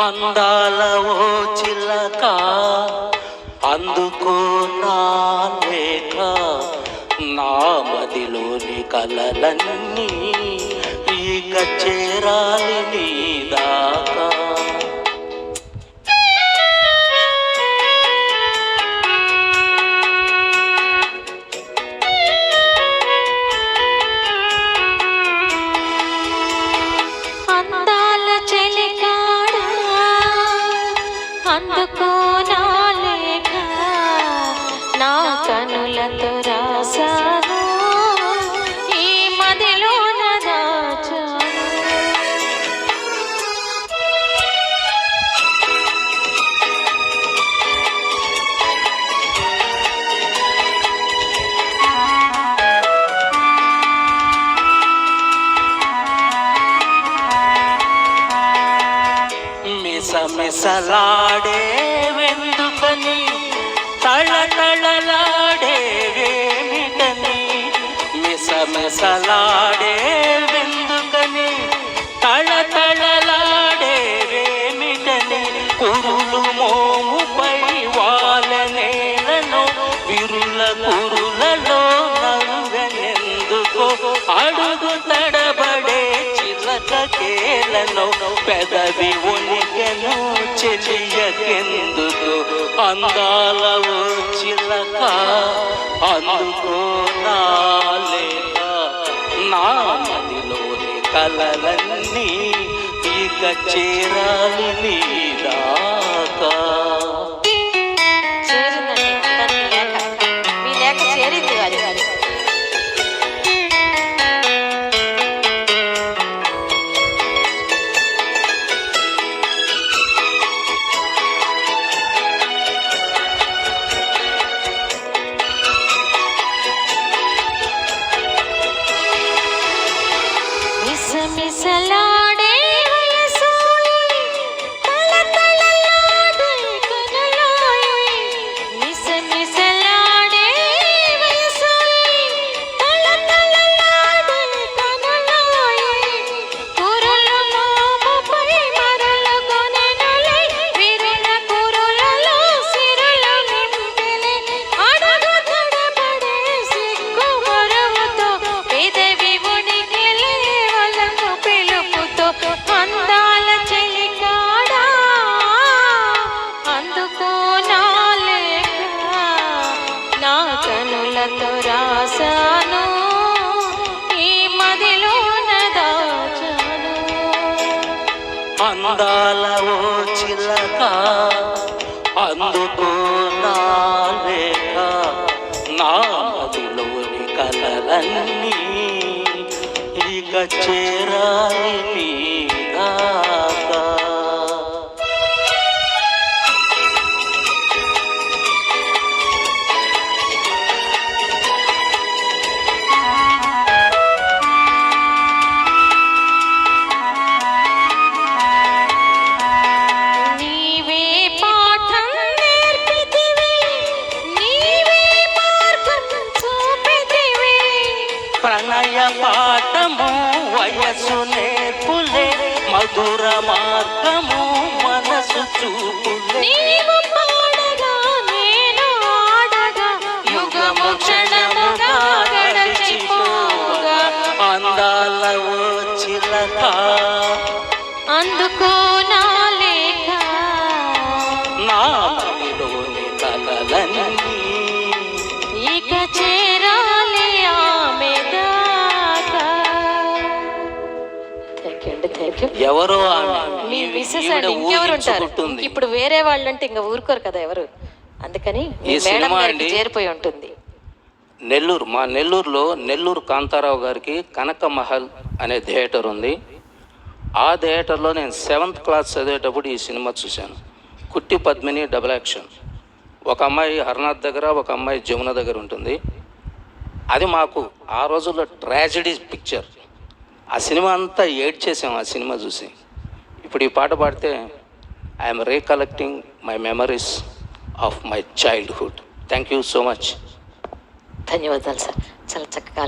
అందాల ఓ చిలక అందుకో నా లేఖ. నా మదిలోని కలలన్నీ ఇక చేరాలి అందుకో నా మిస మిసలాడే వెందుకని తళతళలాడే వేమిటని. మిస మిసలాడే వెందుకని తళతళలాడే వేమిటని. కురులు మోముపై వాలనేలను విరుల కురులలో నవ్వెందుకో అడుగు తడబడే చిలక కేలను పెదవి అందాల చిలక అందుకో నాలేక నా మదిలోని కలలన్నీ ఇక చేరాలి నీ మిసమిసలాడే అందాల ఓ చిలక అందుకో నా లేక నా మదిలోని కలలన్నీ ఇక చేరాలి ప్రణయ పాఠము వయసు నేర్పులే మధుర మార్గము మనసు చూపులే. నీవు ఎవరో మీ మిస్సెస్ ఈవిడ అండి ఇంకెవరు ఉంటారు. ఇప్పుడు వేరే వాళ్ళు అంటే ఇంకా ఊరుకోరు కదా ఎవరు? అందుకని మేడం గారికి చేరిపోయి ఉంటుంది. నెల్లూరు మా నెల్లూరులో నెల్లూరు కాంతారావు గారికి కనక మహల్ అనే థియేటర్ ఉంది. ఆ థియేటర్లో నేను సెవెంత్ క్లాస్ చదివేటప్పుడు ఈ సినిమా చూశాను. కుట్టి పద్మిని డబుల్ యాక్షన్. ఒక అమ్మాయి హర్నాథ్ దగ్గర ఒక అమ్మాయి జమున దగ్గర ఉంటుంది. అది మాకు ఆ రోజుల్లో ట్రాజడీ పిక్చర్. ఆ సినిమా అంతా ఏడ్ చేసాం ఆ సినిమా చూసి. ఇప్పుడు ఈ పాట పాడితే I'm recollecting my memories of my childhood thank you so much ధన్యవాదాలు సార్. చాలా చక్కగా